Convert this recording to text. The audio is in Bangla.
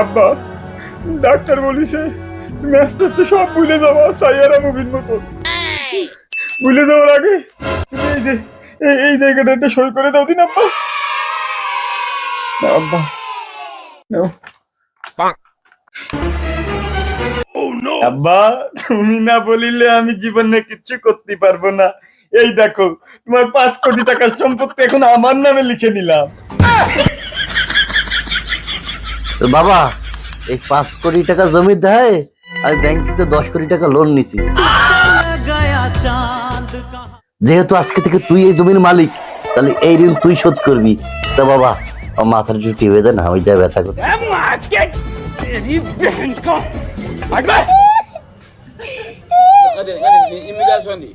আব্বা, ডাক্তার বলিছে, তুমি আস্তে আস্তে সব ভুলে যাবা সাইয়ারা মুভির মতো ভুলে যাওয়ার আগে তুমি এই যে, এই জায়গাটা একটা সই করে দাও দিন, আব্বা আব্বা। আব্বা তুমি না বলিলে আমি জীবনে কিচ্ছু করতে পারব না। এই দেখো তোমার পাঁচ কোটি টাকার সম্পত্তি এখন আমার নামে লিখে নিলাম। বাবা এই পাঁচ কোটি টাকা জমি দেয় আমি ব্যাংক থেকে দশ কোটি টাকা লোন নিছি। যেহেতু আজকে থেকে তুই এই জমির মালিক তাহলে এই ঋণ তুই শোধ করবি। তো বাবা আমার মাথার জুটি হয়ে দেয় না? আমি যা ব্যথা nga de nga de immigration de